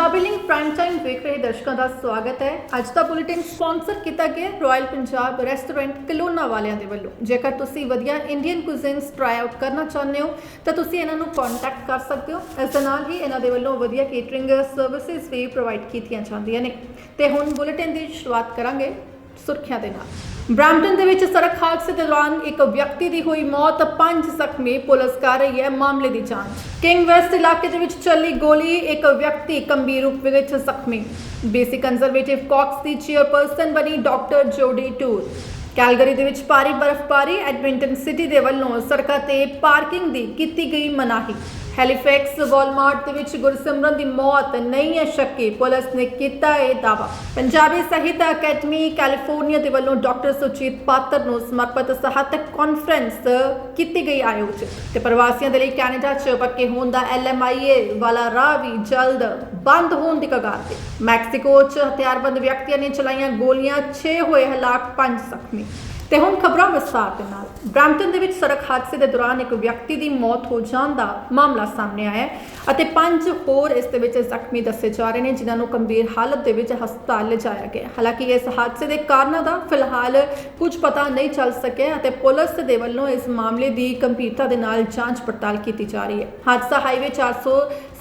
Punjabi link prime time ਵੇਖ ਰਹੇ ਦਰਸ਼ਕਾਂ ਦਾ ਸਵਾਗਤ ਹੈ। ਅੱਜ ਦਾ ਬੁਲੇਟਿਨ ਸਪਾਂਸਰ ਕੀਤਾ ਗਿਆ ਰਾਇਲ ਪੰਜਾਬ ਰੈਸਟੋਰੈਂਟ ਕਲੋਨਾ ਵਾਲਿਆਂ ਦੇ ਵੱਲੋਂ। ਜੇਕਰ ਤੁਸੀਂ ਵਧੀਆ ਇੰਡੀਅਨ ਕੁਜ਼ਿਨਸ ਟਰਾਈ ਆਊਟ ਕਰਨਾ ਚਾਹੁੰਦੇ ਹੋ, ਤਾਂ ਤੁਸੀਂ ਇਹਨਾਂ ਨੂੰ ਕੰਟੈਕਟ ਕਰ ਸਕਦੇ ਹੋ। ਇਸ ਦੇ ਨਾਲ ਹੀ ਇਹਨਾਂ ਦੇ ਵੱਲੋਂ ਵਧੀਆ ਕੇਟਰਿੰਗ ਸਰਵਿਸਿਜ਼ ਵੀ ਪ੍ਰੋਵਾਈਡ ਕੀਤੀਆਂ ਜਾਂਦੀਆਂ ਨੇ। ਤੇ ਹੁਣ ਬੁਲੇਟਿਨ ਦੀ ਸ਼ੁਰੂਆਤ ਕਰਾਂਗੇ ਸੁਰਖੀਆਂ ਦੇ ਨਾਲ। ਬ੍ਰੈਂਪਟਨ ਦੇ ਵਿੱਚ ਸੜਕ ਹਾਦਸੇ ਦੌਰਾਨ ਇੱਕ ਵਿਅਕਤੀ ਦੀ ਹੋਈ ਮੌਤ ਪੰਜ ਜ਼ਖਮੀ ਪੁਲਿਸ ਕਰ ਰਹੀ ਹੈ ਮਾਮਲੇ ਦੀ ਜਾਂਚ। ਕਿੰਗ ਵੈਸਟ ਇਲਾਕੇ ਦੇ ਵਿੱਚ ਚੱਲੀ ਗੋਲੀ ਇੱਕ ਵਿਅਕਤੀ ਗੰਭੀਰ ਰੂਪ ਵਿੱਚ ਜ਼ਖਮੀ। ਬੀਸੀ ਕੰਜ਼ਰਵੇਟਿਵ ਕੌਕਸ ਦੀ ਚੇਅਰਪਰਸਨ ਬਣੀ ਡਾਕਟਰ ਜੋਡੀ ਟੂਰ। ਕੈਲਗਰੀ ਦੇ ਵਿੱਚ ਭਾਰੀ ਬਰਫ਼ਬਾਰੀ ਐਡਮਿੰਟਨ ਸਿਟੀ ਦੇ ਵੱਲੋਂ ਸੜਕਾਂ ਤੇ ਪਾਰਕਿੰਗ ਦੀ ਕੀਤੀ ਗਈ ਮਨਾਹੀ। ਹੈਲੀਫੈਕਸ ਵਾਲਮਾਰਟ ਦੇ ਵਿੱਚ ਗੁਰਸਿਮਰਨ ਦੀ ਮੌਤ ਨਹੀਂ ਹੈ ਸ਼ੱਕੀ। ਪੁਲਿਸ ਨੇ ਕੀਤਾ ਇਹ ਦਾਵਾ ਪੰਜਾਬੀ ਸਾਹਿਤ ਅਕੈਡਮੀ ਕੈਲੀਫੋਰਨੀਆ ਦੇ ਵੱਲੋਂ ਡਾਕਟਰ ਸੁਚੀਤ ਪਾਤਰ ਨੂੰ ਸਮਰਪਿਤ ਸਾਹਿਤਕ ਕਾਨਫਰੰਸ ਕੀਤੀ ਗਈ ਆਯੋਜਿਤ। ਤੇ ਪ੍ਰਵਾਸੀਆਂ ਦੇ ਲਈ ਕੈਨੇਡਾ 'ਚ ਪੱਕੇ ਹੋਣ ਦਾ ਐਲਐਮਆਈਏ ਵਾਲਾ ਰਾਹ ਵੀ ਜਲਦ ਬੰਦ ਹੋਣ ਦੀ ਕਗਾਰ ਤੇ। ਮੈਕਸੀਕੋ 'ਚ ਹਥਿਆਰਬੰਦ ਵਿਅਕਤੀਆਂ ਨੇ ਚਲਾਈਆਂ ਗੋਲੀਆਂ 6 ਹੋਏ ਹਲਾਕ 5 ਜ਼ਖਮੀ। ਤੇ ਹੁਣ ਖਬਰਾਂ ਵਿਸਥਾਰ ਦੇ ਨਾਲ। ਬ੍ਰੈਂਪਟਨ ਦੇ ਵਿੱਚ ਸੜਕ ਹਾਦਸੇ ਦੇ ਦੌਰਾਨ ਇੱਕ ਵਿਅਕਤੀ ਦੀ ਮੌਤ ਹੋ ਜਾਣ ਦਾ ਮਾਮਲਾ ਸਾਹਮਣੇ ਆਇਆ ਹੈ ਅਤੇ ਪੰਜ ਹੋਰ ਇਸ ਦੇ ਵਿੱਚ ਜ਼ਖਮੀ ਦੱਸੇ ਜਾ ਰਹੇ ਨੇ, ਜਿਨ੍ਹਾਂ ਨੂੰ ਗੰਭੀਰ ਹਾਲਤ ਦੇ ਵਿੱਚ ਹਸਪਤਾਲ ਲਿਜਾਇਆ ਗਿਆ ਹਾਲਾਂਕਿ ਇਸ ਹਾਦਸੇ ਦੇ ਕਾਰਨਾਂ ਦਾ ਫਿਲਹਾਲ ਕੁਝ ਪਤਾ ਨਹੀਂ ਚੱਲ ਸਕਿਆ ਅਤੇ ਪੁਲਿਸ ਦੇ ਵੱਲੋਂ ਇਸ ਮਾਮਲੇ ਦੀ ਗੰਭੀਰਤਾ ਦੇ ਨਾਲ ਜਾਂਚ ਪੜਤਾਲ ਕੀਤੀ ਜਾ ਰਹੀ ਹੈ। ਹਾਦਸਾ ਹਾਈਵੇ 400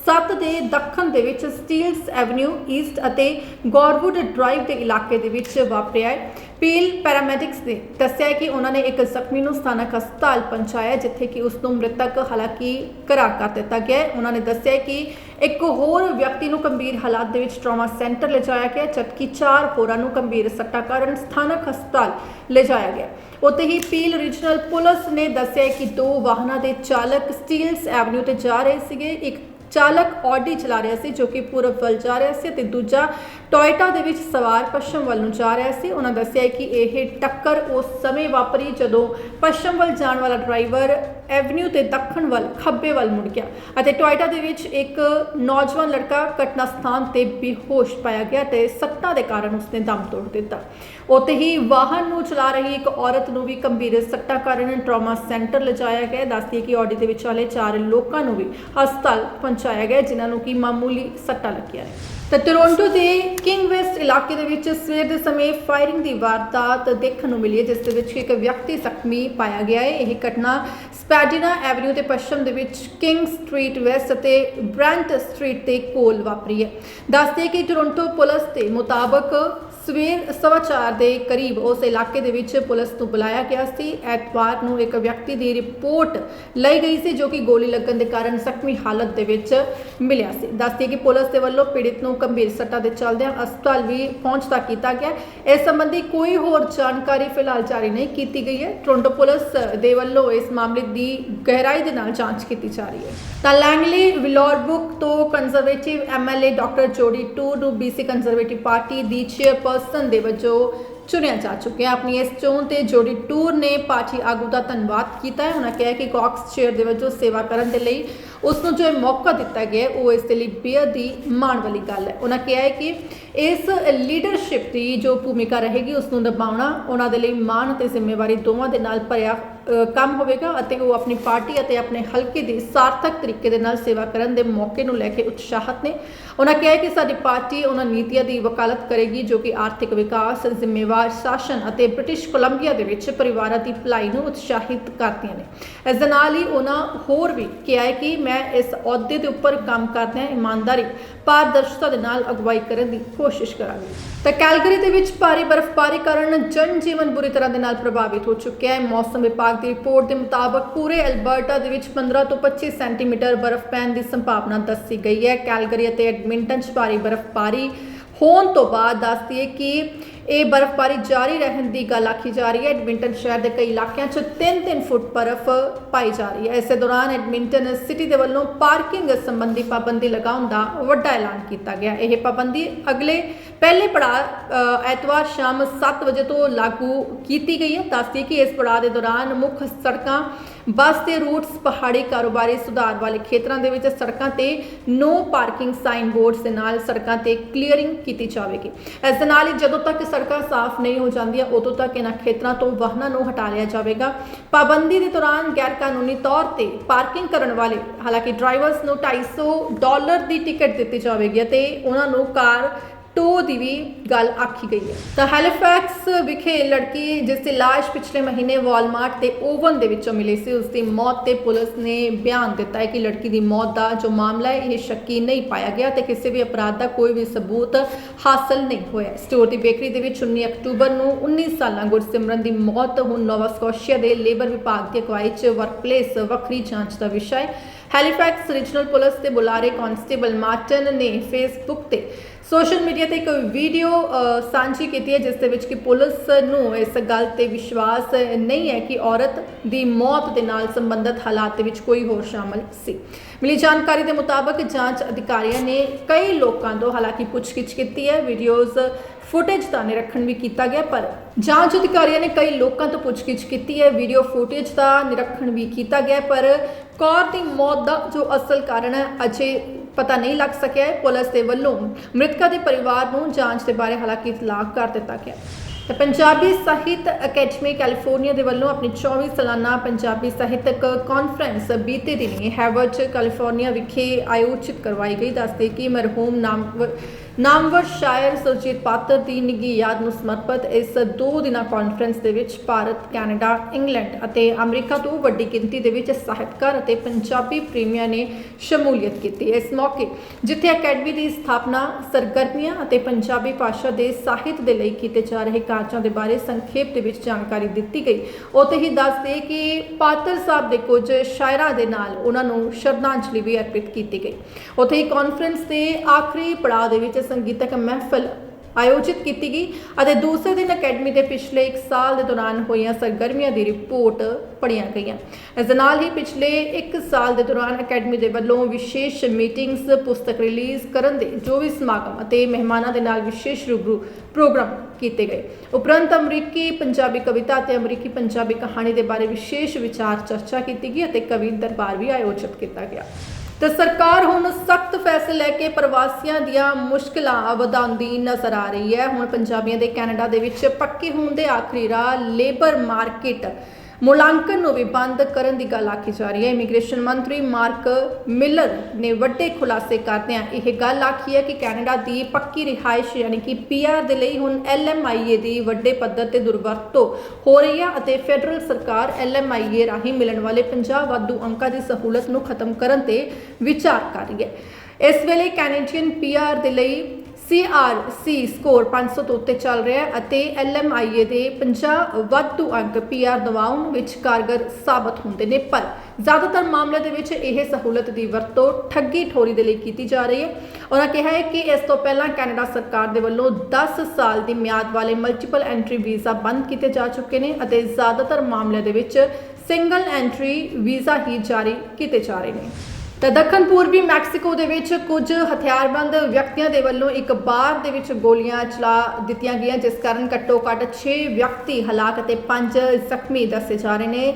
ਸੱਤ ਦੇ ਦੱਖਣ ਦੇ ਵਿੱਚ ਸਟੀਲਸ ਐਵਨਿਊ, ਈਸਟ ਅਤੇ ਗੌਰਵੁੱਡ ਡਰਾਈਵ ਦੇ ਇਲਾਕੇ ਦੇ ਵਿੱਚ ਵਾਪਰਿਆ ਹੈ। ਪੀਲ ਪੈਰਾਮੈਡਿਕਸ ਨੇ ਦੱਸਿਆ ਕਿ ਉਹਨਾਂ ਨੇ ਇੱਕ ਜ਼ਖਮੀ ਨੂੰ ਸਥਾਨਕ ਹਸਪਤਾਲ ਪਹੁੰਚਾਇਆ, ਜਿੱਥੇ ਕਿ ਉਸ ਨੂੰ ਮ੍ਰਿਤਕ ਹਾਲਾਂਕਿ ਕਰਾਰ ਕਰ ਦਿੱਤਾ ਗਿਆ ਹੈ। ਉਹਨਾਂ ਨੇ ਦੱਸਿਆ ਕਿ ਇੱਕ ਹੋਰ ਵਿਅਕਤੀ ਨੂੰ ਗੰਭੀਰ ਹਾਲਾਤ ਦੇ ਵਿੱਚ ਟਰਾਮਾ ਸੈਂਟਰ ਲਿਜਾਇਆ ਗਿਆ, ਜਦਕਿ ਚਾਰ ਹੋਰਾਂ ਨੂੰ ਗੰਭੀਰ ਸੱਟਾਂ ਕਾਰਨ ਸਥਾਨਕ ਹਸਪਤਾਲ ਲਿਜਾਇਆ ਗਿਆ। ਉੱਥੇ ਹੀ ਪੀਲ ਰੀਜਨਲ ਪੁਲਿਸ ਨੇ ਦੱਸਿਆ ਕਿ ਦੋ ਵਾਹਨਾਂ ਦੇ ਚਾਲਕ ਸਟੀਲਸ ਐਵਨਿਊ ਤੇ ਜਾ ਰਹੇ ਸੀਗੇ। ਇੱਕ ਚਾਲਕ ਆਡੀ ਚਲਾ ਰਿਹਾ ਸੀ ਜੋ ਕਿ ਪੂਰਬ ਵੱਲ ਜਾ ਰਿਹਾ ਸੀ ਤੇ ਦੂਜਾ ਟੋਇਟਾ ਦੇ ਵਿੱਚ ਸਵਾਰ ਪੱਛਮ ਵੱਲ ਨੂੰ ਜਾ ਰਿਹਾ ਸੀ। ਉਹਨਾਂ ਦੱਸਿਆ ਕਿ ਇਹ ਟੱਕਰ ਉਸ ਸਮੇਂ ਵਾਪਰੀ ਜਦੋਂ ਪੱਛਮ ਵੱਲ ਜਾਣ ਵਾਲਾ ਡਰਾਈਵਰ ਐਵਨਿਊ ਤੇ ਦੱਖਣ ਵੱਲ, ਖੱਬੇ ਵੱਲ ਮੁੜ ਗਿਆ ਅਤੇ ਟੋਇਟਾ ਦੇ ਵਿੱਚ ਇੱਕ ਨੌਜਵਾਨ ਲੜਕਾ ਘਟਨਾ ਸਥਾਨ ਤੇ ਬੇਹੋਸ਼ ਪਾਇਆ ਗਿਆ ਤੇ ਸੱਟਾਂ ਦੇ ਕਾਰਨ ਉਸਨੇ ਦਮ ਤੋੜ ਦਿੱਤਾ। ਉੱਥੇ ਹੀ ਵਾਹਨ ਨੂੰ ਚਲਾ ਰਹੀ ਇੱਕ ਔਰਤ ਨੂੰ ਵੀ ਗੰਭੀਰ ਸੱਟਾਂ ਕਾਰਨ ਟਰਾਮਾ ਸੈਂਟਰ ਲਿਜਾਇਆ ਗਿਆ। ਦੱਸਦੀ ਕਿ ਆਡੀ ਦੇ ਵਿੱਚ ਵਾਲੇ ਚਾਰ ਲੋਕਾਂ ਨੂੰ ਵੀ ਹਸਪਤਾਲ ਪਹੁੰਚਾਇਆ ਗਿਆ, ਜਿਨ੍ਹਾਂ ਨੂੰ ਕਿ ਮਾਮੂਲੀ ਸੱਟਾਂ ਲੱਗੀਆਂ ਨੇ। ਤਾਂ ਟੋਰਾਂਟੋ ਦੇ ਕਿੰਗ ਵੈਸਟ ਇਲਾਕੇ ਦੇ ਵਿੱਚ ਸਵੇਰ ਦੇ ਸਮੇਂ ਫਾਇਰਿੰਗ ਦੀ ਵਾਰਦਾਤ ਦੇਖਣ ਨੂੰ ਮਿਲੀ ਹੈ, ਜਿਸ ਦੇ ਵਿੱਚ ਇੱਕ ਵਿਅਕਤੀ ਜ਼ਖਮੀ ਪਾਇਆ ਗਿਆ ਹੈ। ਇਹ ਘਟਨਾ ਸਪੈਡੀਨਾ ਐਵਨਿਊ ਦੇ ਪੱਛਮ ਦੇ ਵਿੱਚ ਕਿੰਗ ਸਟਰੀਟ ਵੈਸਟ ਅਤੇ ਬ੍ਰੈਂਟ ਸਟਰੀਟ ਦੇ ਕੋਲ ਵਾਪਰੀ ਹੈ। ਦੱਸਦੇ ਕਿ ਟੋਰਾਂਟੋ ਪੁਲਿਸ ਦੇ ਮੁਤਾਬਕ ਸਵੇਰ ਸਵਾ ਚਾਰ ਦੇ ਕਰੀਬ ਉਸ ਇਲਾਕੇ ਦੇ ਵਿੱਚ ਪੁਲਿਸ ਨੂੰ ਬੁਲਾਇਆ ਗਿਆ ਸੀ। ਐਤਵਾਰ ਨੂੰ ਇੱਕ ਵਿਅਕਤੀ ਦੀ ਰਿਪੋਰਟ ਲਈ ਗਈ ਸੀ, ਜੋ ਕਿ ਗੋਲੀ ਲੱਗਣ ਦੇ ਕਾਰਨ ਜ਼ਖਮੀ ਹਾਲਤ ਦੇ ਵਿੱਚ ਮਿਲਿਆ ਸੀ। ਦੱਸਦੀ ਕਿ ਪੁਲਿਸ ਦੇ ਵੱਲੋਂ ਪੀੜਿਤ ਨੂੰ ਗੰਭੀਰ ਸੱਟਾਂ ਦੇ ਚਲਦਿਆਂ ਹਸਪਤਾਲ ਵੀ ਪਹੁੰਚਦਾ ਕੀਤਾ ਗਿਆ। ਇਸ ਸੰਬੰਧੀ ਕੋਈ ਹੋਰ ਜਾਣਕਾਰੀ ਫਿਲਹਾਲ ਜਾਰੀ ਨਹੀਂ ਕੀਤੀ ਗਈ ਹੈ। ਟੋਰਾਂਟੋ ਪੁਲਿਸ ਦੇ ਵੱਲੋਂ ਇਸ ਮਾਮਲੇ ਦੀ ਗਹਿਰਾਈ ਦੇ ਨਾਲ ਜਾਂਚ ਕੀਤੀ ਜਾ ਰਹੀ ਹੈ। ਤਾਂ ਲੈਂਗਲੀ ਵਿਲੋਰਬੁਕ ਤੋਂ conservative MLA doctor Jody Toor ਨੂੰ ਬੀਸੀ ਕੰਜ਼ਰਵੇਟਿਵ ਪਾਰਟੀ ਦੀ ਚੇਅਰਪਰਸਨ ਦੇ ਵਜੋਂ ਚੁਣਿਆ ਜਾ ਚੁੱਕਿਆ ਆਪਣੀ ਇਸ ਚੋਣ ਤੇ ਜੋੜੀ ਟੂਰ ਨੇ ਪਾਰਟੀ ਆਗੂ ਦਾ ਧੰਨਵਾਦ ਕੀਤਾ ਹੈ। ਉਹਨਾਂ ਕਿਹਾ ਕਿ ਕਾਕਸ ਚੇਅਰ ਦੇ ਵਜੋਂ ਸੇਵਾ ਕਰਨ ਦੇ ਲਈ ਉਸ ਨੂੰ ਜੋ ਇਹ ਮੌਕਾ ਦਿੱਤਾ ਗਿਆ ਉਹ ਇਸ ਦੇ ਲਈ ਬੇਅਦ ਹੀ ਮਾਣ ਵਾਲੀ ਗੱਲ ਹੈ। ਉਹਨਾਂ ਕਿਹਾ ਹੈ ਕਿ ਇਸ ਲੀਡਰਸ਼ਿਪ ਦੀ ਜੋ ਭੂਮਿਕਾ ਰਹੇਗੀ ਉਸ ਨੂੰ ਨਿਭਾਉਣਾ ਉਹਨਾਂ ਦੇ ਲਈ ਮਾਣ ਅਤੇ ਜ਼ਿੰਮੇਵਾਰੀ ਦੋਵਾਂ ਦੇ ਨਾਲ ਭਰਿਆ ਕੰਮ ਹੋਵੇਗਾ ਅਤੇ ਉਹ ਆਪਣੀ ਪਾਰਟੀ ਅਤੇ ਆਪਣੇ ਹਲਕੇ ਦੀ ਸਾਰਥਕ ਤਰੀਕੇ ਦੇ ਨਾਲ ਸੇਵਾ ਕਰਨ ਦੇ ਮੌਕੇ ਨੂੰ ਲੈ ਕੇ ਉਤਸ਼ਾਹਤ ਨੇ। ਉਹਨਾਂ ਕਿਹਾ ਕਿ ਸਾਡੀ ਪਾਰਟੀ ਉਹਨਾਂ ਨੀਤੀਆਂ ਦੀ ਵਕਾਲਤ ਕਰੇਗੀ, ਜੋ ਕਿ ਆਰਥਿਕ ਵਿਕਾਸ, ਜ਼ਿੰਮੇਵਾਰ ਸ਼ਾਸਨ ਅਤੇ ਬ੍ਰਿਟਿਸ਼ ਕੋਲੰਬੀਆ ਦੇ ਵਿੱਚ ਪਰਿਵਾਰਾਂ ਦੀ ਭਲਾਈ ਨੂੰ ਉਤਸ਼ਾਹਿਤ ਕਰਦੀਆਂ ਨੇ। ਇਸ ਦੇ ਨਾਲ ਹੀ ਉਹਨਾਂ ਹੋਰ ਵੀ ਕਿਹਾ ਹੈ ਕਿ ਮੈਂ ਇਸ ਅਹੁਦੇ ਦੇ ਉੱਪਰ ਕੰਮ ਕਰਦਿਆਂ ਇਮਾਨਦਾਰੀ, ਪਾਰਦਰਸ਼ਤਾ ਦੇ ਨਾਲ ਅਗਵਾਈ ਕਰਨ ਦੀ ਕੋਸ਼ਿਸ਼ ਕਰਾਂਗੀ। ਤਾਂ ਕੈਲਗਰੀ ਦੇ ਵਿੱਚ ਭਾਰੀ ਬਰਫ਼ਬਾਰੀ ਕਾਰਨ ਜਨ ਜੀਵਨ ਬੁਰੀ ਤਰ੍ਹਾਂ ਦੇ ਨਾਲ ਪ੍ਰਭਾਵਿਤ ਹੋ ਚੁੱਕਿਆ ਹੈ। ਮੌਸਮ ਵਿਭਾਗ ਦੀ ਰਿਪੋਰਟ ਦੇ ਮੁਤਾਬਕ ਪੂਰੇ ਅਲਬਰਟਾ ਦੇ ਵਿੱਚ 15 ਤੋਂ 25 ਸੈਂਟੀਮੀਟਰ ਬਰਫ਼ ਪੈਣ ਦੀ ਸੰਭਾਵਨਾ ਦੱਸੀ ਗਈ ਹੈ। ਕੈਲਗਰੀ ਅਤੇ ਐਡਮਿੰਟਨ 'ਚ ਭਾਰੀ ਬਰਫ਼ਬਾਰੀ ਹੋਣ ਤੋਂ ਬਾਅਦ ਦੱਸਦੀ ਹੈ ਕਿ ਇਹ ਬਰਫ਼ਬਾਰੀ ਜਾਰੀ ਰਹਿਣ ਦੀ ਗੱਲ ਆਖੀ ਜਾ ਰਹੀ ਹੈ। ਐਡਮਿੰਟਨ ਸ਼ਹਿਰ ਦੇ ਕਈ ਇਲਾਕਿਆਂ 'ਚ 3-3 ਫੁੱਟ ਬਰਫ਼ ਪਾਈ ਜਾ ਰਹੀ ਹੈ। ਇਸੇ ਦੌਰਾਨ ਐਡਮਿੰਟਨ ਸਿਟੀ ਦੇ ਵੱਲੋਂ ਪਾਰਕਿੰਗ ਸੰਬੰਧੀ ਪਾਬੰਦੀ ਲਗਾਉਣ ਦਾ ਵੱਡਾ ਐਲਾਨ ਕੀਤਾ ਗਿਆ। ਇਹ ਪਾਬੰਦੀ ਅਗਲੇ ਪਹਿਲੇ ਪੜਾਅ ਐਤਵਾਰ ਸ਼ਾਮ 7 ਵਜੇ ਤੋਂ ਲਾਗੂ ਕੀਤੀ ਗਈ ਹੈ। ਦੱਸਦੀ ਕਿ ਇਸ ਪੜਾਅ ਦੇ ਦੌਰਾਨ ਮੁੱਖ ਸੜਕਾਂ, ਬੱਸ ਤੇ ਰੂਟਸ, ਪਹਾੜੀ ਕਾਰੋਬਾਰੀ ਸੁਧਾਰ ਵਾਲੇ ਖੇਤਰਾਂ ਦੇ ਵਿੱਚ ਸੜਕਾਂ ਤੇ ਨੋ ਪਾਰਕਿੰਗ ਸਾਈਨ ਬੋਰਡਸ ਦੇ ਨਾਲ ਸੜਕਾਂ ਤੇ ਕਲੀਅਰਿੰਗ ਕੀਤੀ ਜਾਵੇਗੀ। ਇਸ ਦੇ ਨਾਲ ਹੀ ਜਦੋਂ ਤੱਕ ਸੜਕਾਂ ਸਾਫ਼ ਨਹੀਂ ਹੋ ਜਾਂਦੀਆਂ, ਉਦੋਂ ਤੱਕ ਇਹਨਾਂ ਖੇਤਰਾਂ ਤੋਂ ਵਾਹਨਾਂ ਨੂੰ ਹਟਾ ਲਿਆ ਜਾਵੇਗਾ। ਪਾਬੰਦੀ ਦੇ ਦੌਰਾਨ ਗੈਰ ਕਾਨੂੰਨੀ ਤੌਰ ਤੇ ਪਾਰਕਿੰਗ ਕਰਨ ਵਾਲੇ, ਹਾਲਾਂਕਿ ਡਰਾਈਵਰਸ ਨੂੰ 250 ਡਾਲਰ ਦੀ ਟਿਕਟ ਦਿੱਤੀ ਜਾਵੇਗੀ ਅਤੇ ਉਹਨਾਂ ਨੂੰ ਕਾਰ ਟੋ ਦੀ ਵੀ ਗੱਲ ਆਖੀ ਗਈ ਹੈ। ਤਾਂ ਹੈਲੀਫੈਕਸ ਵਿਖੇ ਲੜਕੀ ਜਿਸ ਦੀ ਲਾਸ਼ ਪਿਛਲੇ ਮਹੀਨੇ ਵਾਲਮਾਰਟ ਦੇ ਓਵਨ ਦੇ ਵਿੱਚੋਂ ਮਿਲੀ ਸੀ, ਉਸ ਦੀ ਮੌਤ ਤੇ ਪੁਲਿਸ ਨੇ ਬਿਆਨ ਦਿੱਤਾ ਹੈ ਕਿ ਲੜਕੀ ਦੀ ਮੌਤ ਦਾ ਜੋ ਮਾਮਲਾ ਹੈ, ਇਹ ਸ਼ੱਕੀ ਨਹੀਂ ਪਾਇਆ ਗਿਆ ਤੇ ਕਿਸੇ ਵੀ ਅਪਰਾਧ ਦਾ ਕੋਈ ਵੀ ਸਬੂਤ ਹਾਸਲ ਨਹੀਂ ਹੋਇਆ। ਸਟੋਰ ਦੀ ਬੇਕਰੀ ਦੇ ਵਿੱਚ 19 ਅਕਤੂਬਰ ਨੂੰ 19 ਸਾਲਾਂ ਗੁਰਸਿਮਰਨ ਦੀ ਮੌਤ, ਹੁਣ ਨੋਵਾ ਸਕੋਸ਼ੀਆ ਦੇ ਲੇਬਰ ਵਿਭਾਗ ਦੀ ਅਗਵਾਈ 'ਚ ਵਰਕਪਲੇਸ ਵੱਖਰੀ ਜਾਂਚ ਦਾ ਵਿਸ਼ਾ ਹੈ। ਹੈਲੀਫੈਕਸ ਰੀਜਨਲ ਪੁਲਿਸ ਦੇ ਬੁਲਾਰੇ ਕਾਂਸਟੇਬਲ ਮਾਰਟਨ ਨੇ ਫੇਸਬੁੱਕ ਤੇ ਸੋਸ਼ਲ ਮੀਡੀਆ ਤੇ ਇੱਕ ਵੀਡੀਓ ਸਾਂਝੀ ਕੀਤੀ ਹੈ, ਜਿਸ ਦੇ ਵਿੱਚ ਕਿ ਪੁਲਿਸ ਨੂੰ ਇਸ ਗੱਲ ਤੇ ਵਿਸ਼ਵਾਸ ਨਹੀਂ ਹੈ ਕਿ ਔਰਤ ਦੀ ਮੌਤ ਦੇ ਨਾਲ ਸੰਬੰਧਿਤ ਹਾਲਾਤ ਦੇ ਵਿੱਚ ਕੋਈ ਹੋਰ ਸ਼ਾਮਲ ਸੀ। ਮਿਲੀ ਜਾਣਕਾਰੀ ਦੇ ਮੁਤਾਬਕ ਜਾਂਚ ਅਧਿਕਾਰੀਆਂ ਨੇ ਕਈ ਲੋਕਾਂ ਤੋਂ ਹਾਲਾਂਕਿ ਪੁੱਛਗਿੱਛ ਕੀਤੀ ਹੈ। ਵੀਡੀਓਜ਼ ਫੁਟੇਜ ਦਾ ਨਿਰੀਖਣ ਵੀ ਕੀਤਾ ਗਿਆ, ਪਰ ਜਾਂਚ ਅਧਿਕਾਰੀਆਂ ਨੇ ਕਈ ਲੋਕਾਂ ਤੋਂ ਪੁੱਛਗਿੱਛ ਕੀਤੀ ਹੈ। ਵੀਡੀਓ ਫੁਟੇਜ ਦਾ ਨਿਰੀਖਣ ਵੀ ਕੀਤਾ ਗਿਆ, ਪਰ ਕੌਰ ਦੀ ਮੌਤ ਦਾ ਜੋ ਅਸਲ ਕਾਰਨ ਹੈ, ਅਜੇ ਪਤਾ ਨਹੀਂ ਲੱਗ ਸਕਿਆ ਹੈ। ਪੁਲਿਸ ਦੇ ਵੱਲੋਂ ਮ੍ਰਿਤਕਾ ਦੇ ਪਰਿਵਾਰ ਨੂੰ ਜਾਂਚ ਦੇ ਬਾਰੇ ਹਾਲਾਂਕਿ ਇਤਲਾਹ ਕਰ ਦਿੱਤਾ ਗਿਆ ਤੇ ਪੰਜਾਬੀ ਸਾਹਿਤ ਅਕੈਡਮੀ ਕੈਲੀਫੋਰਨੀਆ ਦੇ ਵੱਲੋਂ ਆਪਣੀ 24 ਸਾਲਾਨਾ ਪੰਜਾਬੀ ਸਾਹਿਤਕ ਕਾਨਫਰੰਸ ਬੀਤੇ ਦਿਨੀ ਹੈਵਰਡ ਕੈਲੀਫੋਰਨੀਆ ਵਿਖੇ ਆਯੋਜਿਤ ਕਰਵਾਈ ਗਈ। ਦੱਸਦੇ ਕਿ ਮਰਹੂਮ ਨਾਮ ਨਾਮਵਰ ਸ਼ਾਇਰ ਸੁਰਜੀਤ ਪਾਤਰ ਦੀ ਨਿੱਘੀ ਯਾਦ ਨੂੰ ਸਮਰਪਿਤ ਇਸ ਦੋ ਦਿਨਾਂ ਕਾਨਫਰੰਸ ਦੇ ਵਿੱਚ ਭਾਰਤ, ਕੈਨੇਡਾ, ਇੰਗਲੈਂਡ ਅਤੇ ਅਮਰੀਕਾ ਤੋਂ ਵੱਡੀ ਗਿਣਤੀ ਦੇ ਵਿੱਚ ਸਾਹਿਤਕਾਰ ਅਤੇ ਪੰਜਾਬੀ ਪ੍ਰੇਮੀਆਂ ਨੇ ਸ਼ਮੂਲੀਅਤ ਕੀਤੀ। ਇਸ ਮੌਕੇ ਜਿੱਥੇ ਅਕੈਡਮੀ ਦੀ ਸਥਾਪਨਾ, ਸਰਗਰਮੀਆਂ ਅਤੇ ਪੰਜਾਬੀ ਭਾਸ਼ਾ ਦੇ ਸਾਹਿਤ ਦੇ ਲਈ ਕੀਤੇ ਜਾ ਰਹੇ ਕਾਰਜਾਂ ਦੇ ਬਾਰੇ ਸੰਖੇਪ ਦੇ ਵਿੱਚ ਜਾਣਕਾਰੀ ਦਿੱਤੀ ਗਈ। ਉੱਥੇ ਹੀ ਦੱਸਦੇ ਕਿ ਪਾਤਰ ਸਾਹਿਬ ਦੇ ਕੁਝ ਸ਼ਾਇਰਾਂ ਦੇ ਨਾਲ ਉਹਨਾਂ ਨੂੰ ਸ਼ਰਧਾਂਜਲੀ ਵੀ ਅਰਪਿਤ ਕੀਤੀ ਗਈ। ਉੱਥੇ ਹੀ ਕਾਨਫਰੰਸ ਦੇ ਆਖਰੀ ਪੜਾਅ ਦੇ ਵਿੱਚ ਸੰਗੀਤਕ ਮਹਿਫਲ ਆਯੋਜਿਤ ਕੀਤੀ ਗਈ ਅਤੇ ਦੂਸਰੇ ਦਿਨ ਅਕੈਡਮੀ ਦੇ ਪਿਛਲੇ 1 ਸਾਲ ਦੇ ਦੌਰਾਨ ਹੋਈਆਂ ਸਰਗਰਮੀਆਂ ਦੀ ਰਿਪੋਰਟ ਪੜੀਆਂ ਗਈਆਂ। ਇਸ ਦੇ ਨਾਲ ਹੀ ਪਿਛਲੇ 1 ਸਾਲ ਦੇ ਦੌਰਾਨ ਅਕੈਡਮੀ ਦੇ ਵੱਲੋਂ ਵਿਸ਼ੇਸ਼ ਮੀਟਿੰਗਸ, ਪੁਸਤਕ ਰਿਲੀਜ਼ ਕਰਨ ਦੇ ਜੋ ਵੀ ਸਮਾਗਮ ਅਤੇ ਮਹਿਮਾਨਾਂ ਦੇ ਨਾਲ ਵਿਸ਼ੇਸ਼ ਰੂਬਰੂ ਪ੍ਰੋਗਰਾਮ ਕੀਤੇ ਗਏ। ਉਪਰੰਤ ਅਮਰੀਕੀ ਪੰਜਾਬੀ ਕਵਿਤਾ ਅਤੇ ਅਮਰੀਕੀ ਪੰਜਾਬੀ ਕਹਾਣੀ ਦੇ ਬਾਰੇ ਵਿਸ਼ੇਸ਼ ਵਿਚਾਰ ਚਰਚਾ ਕੀਤੀ ਗਈ ਅਤੇ ਕਵੀ ਦਰਬਾਰ ਵੀ ਆਯੋਜਿਤ ਕੀਤਾ ਗਿਆ। ਤੇ ਸਰਕਾਰ ਹੁਣ ਸਖਤ ਫੈਸਲੇ ਲੈ ਕੇ ਪ੍ਰਵਾਸੀਆਂ ਦੀਆਂ ਮੁਸ਼ਕਲਾਂ ਵਧਾਉਂਦੀ ਨਜ਼ਰ ਆ ਰਹੀ ਹੈ। ਹੁਣ ਪੰਜਾਬੀਆਂ ਦੇ ਕੈਨੇਡਾ ਦੇ ਵਿੱਚ ਪੱਕੇ ਹੋਣ ਦੇ ਆਖਰੀ ਰਾਹ ਲੇਬਰ ਮਾਰਕੀਟ ਮੁਲਾਂਕਣ ਨੂੰ ਵੀ ਬੰਦ ਕਰਨ ਦੀ ਗੱਲ ਆਖੀ ਜਾ ਰਹੀ ਹੈ। ਇਮੀਗ੍ਰੇਸ਼ਨ ਮੰਤਰੀ ਮਾਰਕ ਮਿਲਰ ਨੇ ਵੱਡੇ ਖੁਲਾਸੇ ਕਰਦਿਆਂ ਇਹ ਗੱਲ ਆਖੀ ਹੈ ਕਿ ਕੈਨੇਡਾ ਦੀ ਪੱਕੀ ਰਿਹਾਇਸ਼ ਯਾਨੀ ਕਿ ਪੀਆਰ ਦੇ ਲਈ ਹੁਣ ਐਲਐਮਆਈਏ ਦੀ ਵੱਡੇ ਪੱਧਰ ਤੇ ਦੁਰਵਰਤੋਂ ਹੋ ਰਹੀ ਹੈ ਅਤੇ ਫੈਡਰਲ ਸਰਕਾਰ ਐਲਐਮਆਈਏ ਰਾਹੀਂ ਮਿਲਣ ਵਾਲੇ 50 ਵਾਧੂ ਅੰਕਾਂ ਦੀ ਸਹੂਲਤ ਨੂੰ ਖਤਮ ਕਰਨ ਤੇ ਵਿਚਾਰ ਕਰ ਰਹੀ ਹੈ। ਇਸ ਵੇਲੇ ਕੈਨੇਡੀਅਨ ਪੀਆਰ ਦੇ ਲਈ CRC ਸਕੋਰ 500 ਤੋਂ ਉੱਤੇ ਚੱਲ ਰਿਹਾ ਹੈ ਅਤੇ LMIA ਦੇ 50 ਵਾਧੂ ਅੰਕ PR ਦਿਵਾਉਣ ਵਿੱਚ ਕਾਰਗਰ ਸਾਬਤ ਹੁੰਦੇ ਨੇ। ਪਰ ਜ਼ਿਆਦਾਤਰ ਮਾਮਲਿਆਂ ਦੇ ਵਿੱਚ ਇਹ ਸਹੂਲਤ ਦੀ ਵਰਤੋਂ ਠੱਗੀ ਠੋਰੀ ਦੇ ਲਈ ਕੀਤੀ ਜਾ ਰਹੀ ਹੈ। ਉਹਨਾਂ ਕਿਹਾ ਹੈ ਕਿ ਇਸ ਤੋਂ ਪਹਿਲਾਂ ਕੈਨੇਡਾ ਸਰਕਾਰ ਦੇ ਵੱਲੋਂ 10 ਸਾਲ ਦੀ ਮਿਆਦ ਵਾਲੇ ਮਲਟੀਪਲ ਐਂਟਰੀ ਵੀਜ਼ਾ ਬੰਦ ਕੀਤੇ ਜਾ ਚੁੱਕੇ ਨੇ ਅਤੇ ਜ਼ਿਆਦਾਤਰ ਮਾਮਲਿਆਂ ਦੇ ਵਿੱਚ ਸਿੰਗਲ ਐਂਟਰੀ ਵੀਜ਼ਾ ਹੀ ਜਾਰੀ ਕੀਤੇ ਜਾ ਰਹੇ ਨੇ। ਤਾਂ ਦੱਖਣ ਪੂਰਬੀ ਮੈਕਸੀਕੋ ਦੇ ਵਿੱਚ ਕੁਝ ਹਥਿਆਰਬੰਦ ਵਿਅਕਤੀਆਂ ਦੇ ਵੱਲੋਂ ਇੱਕ ਬਾਰ ਦੇ ਵਿੱਚ ਗੋਲੀਆਂ ਚਲਾ ਦਿੱਤੀਆਂ ਗਈਆਂ, ਜਿਸ ਕਾਰਨ ਘੱਟੋ-ਘੱਟ 6 ਵਿਅਕਤੀ ਹਲਾਕ ਅਤੇ 5 ਜ਼ਖਮੀ ਦੱਸੇ ਜਾ ਰਹੇ ਨੇ।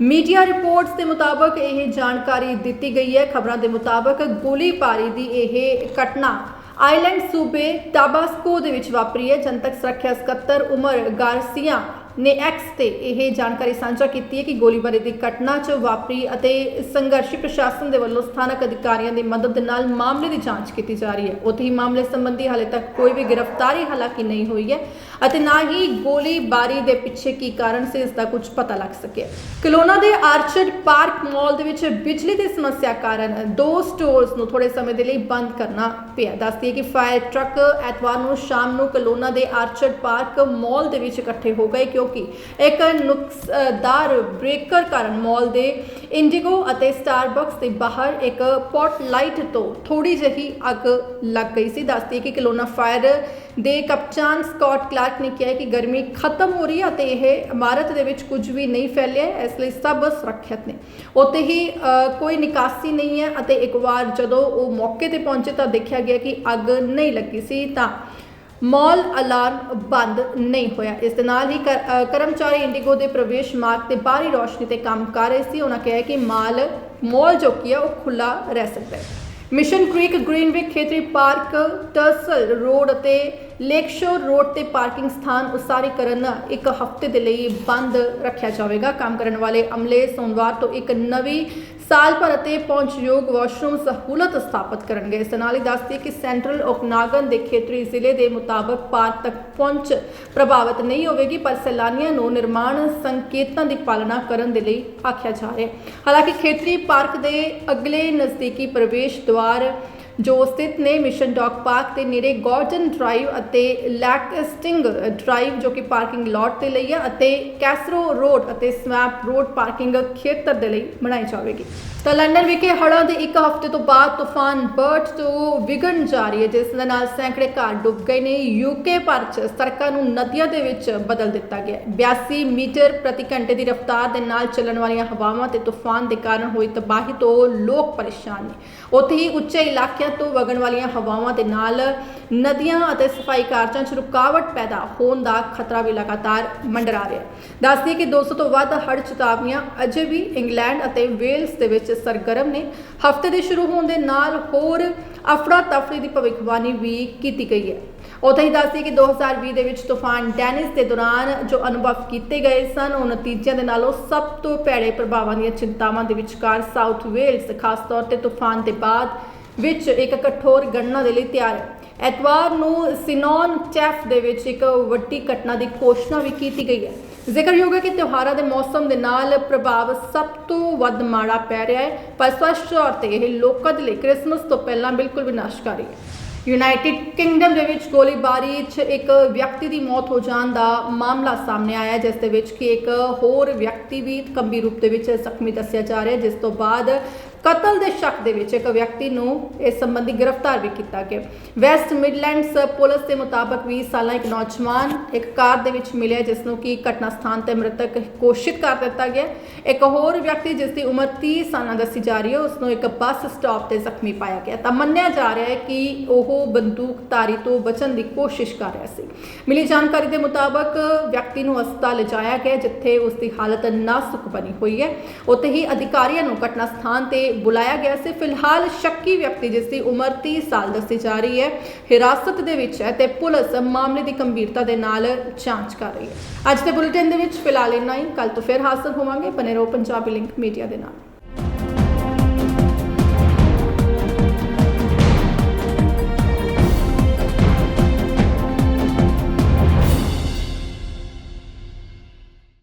ਮੀਡੀਆ ਰਿਪੋਰਟਸ ਦੇ ਮੁਤਾਬਕ ਇਹ ਜਾਣਕਾਰੀ ਦਿੱਤੀ ਗਈ ਹੈ। ਖਬਰਾਂ ਦੇ ਮੁਤਾਬਕ ਗੋਲੀਬਾਰੀ ਦੀ ਇਹ ਘਟਨਾ ਆਈਲੈਂਡ ਸੂਬੇ ਟਾਬਾਸਕੋ ਦੇ ਵਿੱਚ ਵਾਪਰੀ ਹੈ, ਜਨਤਕ ਸੁਰੱਖਿਆ ਸਕੱਤਰ ਉਮਰ ਗਾਰਸੀਆ ਨੇ ਐਕਸ ਤੇ ਇਹ ਜਾਣਕਾਰੀ ਸਾਂਝਾ ਕੀਤੀ ਹੈ ਕਿ ਗੋਲੀਬਾਰੀ ਦੀ ਘਟਨਾ 'ਚ ਵਾਪਰੀ ਅਤੇ ਸੰਘਰਸ਼ੀ ਪ੍ਰਸ਼ਾਸਨ ਦੇ ਵੱਲੋਂ ਸਥਾਨਕ ਅਧਿਕਾਰੀਆਂ ਦੀ ਮਦਦ ਦੇ ਨਾਲ ਮਾਮਲੇ ਦੀ ਜਾਂਚ ਕੀਤੀ ਜਾ ਰਹੀ ਹੈ। ਉੱਥੇ ਹੀ ਮਾਮਲੇ ਸੰਬੰਧੀ ਹਾਲੇ ਤੱਕ ਕੋਈ ਵੀ ਗ੍ਰਿਫਤਾਰੀ ਹਾਲਾਂਕਿ ਨਹੀਂ ਹੋਈ ਹੈ ਅਤੇ ਨਾ ਹੀ ਗੋਲੀਬਾਰੀ ਦੇ ਪਿੱਛੇ ਕੀ ਕਾਰਨ ਸੀ, ਇਸ ਦਾ ਕੁਝ ਪਤਾ ਲੱਗ ਸਕਿਆ। ਕਲੋਨਾ ਦੇ ਆਰਚਡ ਪਾਰਕ ਮਾਲ ਦੇ ਵਿੱਚ ਬਿਜਲੀ ਦੀ ਸਮੱਸਿਆ ਕਾਰਨ ਦੋ ਸਟੋਰਸ ਨੂੰ ਥੋੜੇ ਸਮੇਂ ਦੇ ਲਈ ਬੰਦ ਕਰਨਾ ਪਿਆ। ਦੱਸਦੀ ਹੈ ਕਿ ਫਾਇਰ ਟਰੱਕ ਐਤਵਾਰ ਨੂੰ ਸ਼ਾਮ ਨੂੰ ਕਲੋਨਾ ਦੇ ਆਰਚਡ ਪਾਰਕ ਮਾਲ ਦੇ ਵਿੱਚ ਇਕੱਠੇ ਹੋ ਗਏ ਕਿ ਕਿਉਂਕਿ ਇੱਕ ਨੁਕਸਦਾਰ ਬ੍ਰੇਕਰ ਕਾਰਨ ਮਾਲ ਦੇ ਇੰਡੀਗੋ ਅਤੇ ਸਟਾਰਬਕਸ ਦੇ ਬਾਹਰ ਇੱਕ ਪੌਟ ਲਾਈਟ ਤੋਂ ਥੋੜੀ ਜਿਹੀ ਅੱਗ ਲੱਗ ਗਈ ਸੀ। ਦੱਸਦੀ ਕਿ ਕਲੋਨਾ ਫਾਇਰ ਦੇ ਕਪਤਾਨ ਸਕਾਟ ਕਲਾਰਕ ਨੇ ਕਿਹਾ ਕਿ ਗਰਮੀ ਖਤਮ ਹੋ ਰਹੀ ਹੈ ਅਤੇ ਇਹ ਇਮਾਰਤ ਦੇ ਵਿੱਚ ਕੁਝ ਵੀ ਨਹੀਂ ਫੈਲਿਆ, ਇਸ ਲਈ ਸਭ ਸੁਰੱਖਿਅਤ ਨੇ। ਉੱਥੇ ਹੀ ਕੋਈ ਨਿਕਾਸੀ ਨਹੀਂ ਹੈ ਅਤੇ ਇੱਕ ਵਾਰ ਜਦੋਂ ਉਹ ਮੌਕੇ ਤੇ ਪਹੁੰਚੇ ਤਾਂ ਦੇਖਿਆ ਗਿਆ ਕਿ ਅੱਗ ਨਹੀਂ ਲੱਗੀ ਸੀ ਤਾਂ ਮਾਲ ਅਲਾਰਮ ਬੰਦ ਨਹੀਂ ਹੋਇਆ। ਇਸ ਦੇ ਨਾਲ ਹੀ ਕਰਮਚਾਰੀ ਇੰਡੀਗੋ ਦੇ ਪ੍ਰਵੇਸ਼ ਮਾਰਗ ਤੇ ਬਾਹਰੀ ਰੋਸ਼ਨੀ ਤੇ ਕੰਮ ਕਰ ਰਹੇ ਸੀ। ਉਹਨਾਂ ਕਿਹਾ ਕਿ ਮਾਲ ਮਾਲ ਜੋ ਕੀ ਹੈ ਉਹ ਖੁੱਲਾ ਰਹਿ ਸਕਦਾ ਹੈ। ਮਿਸ਼ਨ ਕ੍ਰੀਕ ਗ੍ਰੀਨਵਿਕ ਖੇਤਰੀ ਪਾਰਕ, ਟਰਸਲ ਰੋਡ ਅਤੇ ਲੇਕਸ਼ੋਰ ਰੋਡ ਤੇ ਪਾਰਕਿੰਗ ਸਥਾਨ ਉਸਾਰੀ ਕਰਨ ਇੱਕ ਹਫ਼ਤੇ ਦੇ ਲਈ ਬੰਦ ਰੱਖਿਆ ਜਾਵੇਗਾ। ਕੰਮ ਕਰਨ ਵਾਲੇ ਅਮਲੇ ਸੋਮਵਾਰ ਤੋਂ ਇੱਕ ਨਵੀਂ ਸਾਲ ਭਰ ਅਤੇ ਪਹੁੰਚਯੋਗ ਵਾਸ਼ਰੂਮ ਸਹੂਲਤ ਸਥਾਪਿਤ ਕਰਨਗੇ। ਇਸ ਦੇ ਨਾਲ ਹੀ ਦੱਸਦੀ ਕਿ ਸੈਂਟਰਲ ਓਕਨਾਗਨ ਦੇ ਖੇਤਰੀ ਜ਼ਿਲ੍ਹੇ ਦੇ ਮੁਤਾਬਕ ਪਾਰਕ ਤੱਕ ਪਹੁੰਚ ਪ੍ਰਭਾਵਿਤ ਨਹੀਂ ਹੋਵੇਗੀ, ਪਰ ਸੈਲਾਨੀਆਂ ਨੂੰ ਨਿਰਮਾਣ ਸੰਕੇਤਾਂ ਦੀ ਪਾਲਣਾ ਕਰਨ ਦੇ ਲਈ ਆਖਿਆ ਜਾ ਰਿਹਾ ਹੈ। ਹਾਲਾਂਕਿ ਖੇਤਰੀ ਪਾਰਕ ਦੇ ਅਗਲੇ ਨਜ਼ਦੀਕੀ ਪ੍ਰਵੇਸ਼ ਦੁਆਰ ਜੋ ਸਥਿਤ ਨੇ ਮਿਸ਼ਨ ਡੌਗ ਪਾਰਕ ਦੇ ਨੇੜੇ ਗਾਰਡਨ ਡਰਾਈਵ ਅਤੇ ਲੈਕਸਟਿੰਗ ਡਰਾਈਵ ਜੋ ਕਿ ਪਾਰਕਿੰਗ ਲਾਟ ਦੇ ਲਈ ਹੈ ਅਤੇ ਕੈਸਰੋ ਰੋਡ ਅਤੇ ਸਵੈਪ ਰੋਡ ਪਾਰਕਿੰਗ ਖੇਤਰ ਦੇ ਲਈ ਬਣਾਈ ਜਾਵੇਗੀ। ਤਾਂ ਲੰਡਨ ਵਿਖੇ ਹੜ੍ਹਾਂ ਦੇ ਇੱਕ ਹਫ਼ਤੇ ਤੋਂ ਬਾਅਦ ਤੂਫਾਨ ਬਰਟ ਤੋਂ ਵਿਗੜਨ ਜਾ ਰਹੀ ਹੈ, ਜਿਸ ਦੇ ਨਾਲ ਸੈਂਕੜੇ ਘਰ ਡੁੱਬ ਗਏ ਨੇ। ਯੂਕੇ ਭਰ 'ਚ ਸੜਕਾਂ ਨੂੰ ਨਦੀਆਂ ਦੇ ਵਿੱਚ ਬਦਲ ਦਿੱਤਾ ਗਿਆ ਹੈ। 82 ਮੀਟਰ ਪ੍ਰਤੀ ਘੰਟੇ ਦੀ ਰਫ਼ਤਾਰ ਦੇ ਨਾਲ ਚੱਲਣ ਵਾਲੀਆਂ ਹਵਾਵਾਂ ਤੇ ਤੂਫਾਨ ਦੇ ਕਾਰਨ ਹੋਈ ਤਬਾਹੀ ਤੋਂ ਲੋਕ ਪਰੇਸ਼ਾਨ ਨੇ। ਉੱਥੇ ਹੀ ਉੱਚੇ ਇਲਾਕਿਆਂ ਤੋਂ ਵਗਣ ਵਾਲੀਆਂ ਹਵਾਵਾਂ ਦੇ ਨਾਲ ਨਦੀਆਂ ਅਤੇ ਸਫ਼ਾਈ ਕਾਰਜਾਂ 'ਚ ਰੁਕਾਵਟ ਪੈਦਾ ਹੋਣ ਦਾ ਖਤਰਾ ਵੀ ਲਗਾਤਾਰ ਮੰਡਰਾ ਰਿਹਾ ਹੈ। ਦੱਸਦੀ ਕਿ 200 ਤੋਂ ਵੱਧ ਹੜ੍ਹ ਚੇਤਾਵਨੀਆਂ ਅਜੇ ਵੀ ਇੰਗਲੈਂਡ ਅਤੇ ਵੇਲਸ ਦੇ ਵਿੱਚ ਸਰਗਰਮ ਨੇ। ਹਫ਼ਤੇ ਦੇ ਸ਼ੁਰੂ ਹੋਣ ਦੇ ਨਾਲ ਹੋਰ ਅਫੜਾ ਤਫੜੀ ਦੀ ਭਵਿੱਖਬਾਣੀ ਵੀ ਕੀਤੀ ਗਈ ਹੈ। ਉੱਥੇ ਹੀ ਦੱਸਦੀ ਕਿ 2020 ਦੇ ਵਿੱਚ ਤੂਫਾਨ ਡੈਨਿਸ ਦੇ ਦੌਰਾਨ ਜੋ ਅਨੁਭਵ ਕੀਤੇ ਗਏ ਸਨ, ਉਹ ਨਤੀਜਿਆਂ ਦੇ ਨਾਲੋਂ ਸਭ ਤੋਂ ਭੈੜੇ ਪ੍ਰਭਾਵਾਂ ਦੀਆਂ ਚਿੰਤਾਵਾਂ ਦੇ ਵਿਚਕਾਰ ਸਾਊਥ ਵੇਲਸ, ਖਾਸ ਤੌਰ ਤੇ ਤੂਫਾਨ ਦੇ ਬਾਅਦ ਵਿੱਚ ਇੱਕ ਕਠੋਰ ਗਣਨਾ ਦੇ ਲਈ ਤਿਆਰ ਹੈ। ਐਤਵਾਰ ਨੂੰ ਸਿਨੋਨ ਚੈਫ ਦੇ ਵਿੱਚ ਇੱਕ ਵੱਡੀ ਘਟਨਾ ਦੀ ਘੋਸ਼ਣਾ ਵੀ ਕੀਤੀ ਗਈ ਹੈ। ਜ਼ਿਕਰਯੋਗ ਹੈ ਕਿ ਤਿਉਹਾਰਾਂ ਦੇ ਮੌਸਮ ਦੇ ਨਾਲ ਪ੍ਰਭਾਵ ਸਭ ਤੋਂ ਵੱਧ ਮਾੜਾ ਪੈ ਰਿਹਾ ਹੈ, ਪਰ ਸਪਸ਼ਟ ਤੌਰ ਤੇ ਇਹ ਲੋਕਾਂ ਦੇ ਲਈ ਕ੍ਰਿਸਮਸ ਤੋਂ ਪਹਿਲਾਂ ਬਿਲਕੁਲ ਵਿਨਾਸ਼ਕਾਰੀ ਹੈ। ਯੂਨਾਈਟਿਡ ਕਿੰਗਡਮ ਦੇ ਵਿੱਚ ਗੋਲੀਬਾਰੀ 'ਚ ਇੱਕ ਵਿਅਕਤੀ ਦੀ ਮੌਤ ਹੋ ਜਾਣ ਦਾ ਮਾਮਲਾ ਸਾਹਮਣੇ ਆਇਆ ਜਿਸ ਦੇ ਵਿੱਚ ਕਿ ਇੱਕ ਹੋਰ ਵਿਅਕਤੀ ਵੀ ਗੰਭੀਰ ਰੂਪ ਦੇ ਵਿੱਚ ਜ਼ਖਮੀ ਦੱਸਿਆ ਜਾ ਰਿਹਾ ਜਿਸ ਤੋਂ ਬਾਅਦ ਕਤਲ ਦੇ ਸ਼ੱਕ ਦੇ ਵਿੱਚ ਇੱਕ ਵਿਅਕਤੀ ਨੂੰ ਇਸ ਸੰਬੰਧੀ ਗ੍ਰਿਫਤਾਰ ਵੀ ਕੀਤਾ ਗਿਆ। ਵੈਸਟ ਮਿਡਲੈਂਡਸ ਪੁਲਿਸ ਦੇ ਮੁਤਾਬਕ 20 ਸਾਲਾਂ ਇੱਕ ਨੌਜਵਾਨ ਇੱਕ ਕਾਰ ਦੇ ਵਿੱਚ ਮਿਲਿਆ ਜਿਸ ਨੂੰ ਕਿ ਘਟਨਾ ਸਥਾਨ ਤੇ ਮ੍ਰਿਤਕ ਘੋਸ਼ਿਤ ਕਰ ਦਿੱਤਾ ਗਿਆ। ਇੱਕ ਹੋਰ ਵਿਅਕਤੀ ਜਿਸ ਦੀ ਉਮਰ 30 ਸਾਲਾਂ ਦੱਸੀ ਜਾ ਰਹੀ ਹੈ ਉਸ ਨੂੰ ਇੱਕ ਬੱਸ ਸਟਾਪ ਤੇ ਜ਼ਖਮੀ ਪਾਇਆ ਗਿਆ। ਤਾਂ ਮੰਨਿਆ ਜਾ ਰਿਹਾ ਹੈ ਕਿ ਉਹ ਬੰਦੂਕਧਾਰੀ ਤੋਂ ਬਚਣ ਦੀ ਕੋਸ਼ਿਸ਼ ਕਰ ਰਿਹਾ ਸੀ। ਮਿਲੀ ਜਾਣਕਾਰੀ ਦੇ ਮੁਤਾਬਕ ਵਿਅਕਤੀ ਨੂੰ ਹਸਪਤਾਲ ਲਿਜਾਇਆ ਗਿਆ, ਜਿੱਥੇ ਉਸ ਦੀ ਹਾਲਤ ਨਾਜ਼ੁਕ ਬਣੀ ਹੋਈ ਹੈ। ਉੱਥੇ ਹੀ ਅਧਿਕਾਰੀਆਂ ਨੂੰ ਘਟਨਾ ਸਥਾਨ ਤੇ ਬੁਲਾਇਆ ਗਿਆ ਸੀ। ਫਿਲਹਾਲ ਸ਼ੱਕੀ ਵਿਅਕਤੀ ਜਿਸ ਦੀ ਉਮਰ 30 ਸਾਲ ਦੱਸੀ ਜਾ ਰਹੀ ਹੈ, ਹਿਰਾਸਤ ਦੇ ਵਿੱਚ ਹੈ ਤੇ ਪੁਲਿਸ ਮਾਮਲੇ ਦੀ ਗੰਭੀਰਤਾ ਦੇ ਨਾਲ ਜਾਂਚ ਕਰ ਰਹੀ ਹੈ। ਅੱਜ ਦੇ ਬੁਲੇਟਿਨ ਦੇ ਵਿੱਚ ਫਿਲਹਾਲ ਇੰਨਾ ਹੀ। ਕੱਲ ਤੋਂ ਫਿਰ ਹਾਜ਼ਰ ਹੋਵਾਂਗੇ। ਬਨੇ ਰਹੋ ਪੰਜਾਬੀ ਲਿੰਕ ਮੀਡੀਆ ਦੇ ਨਾਲ।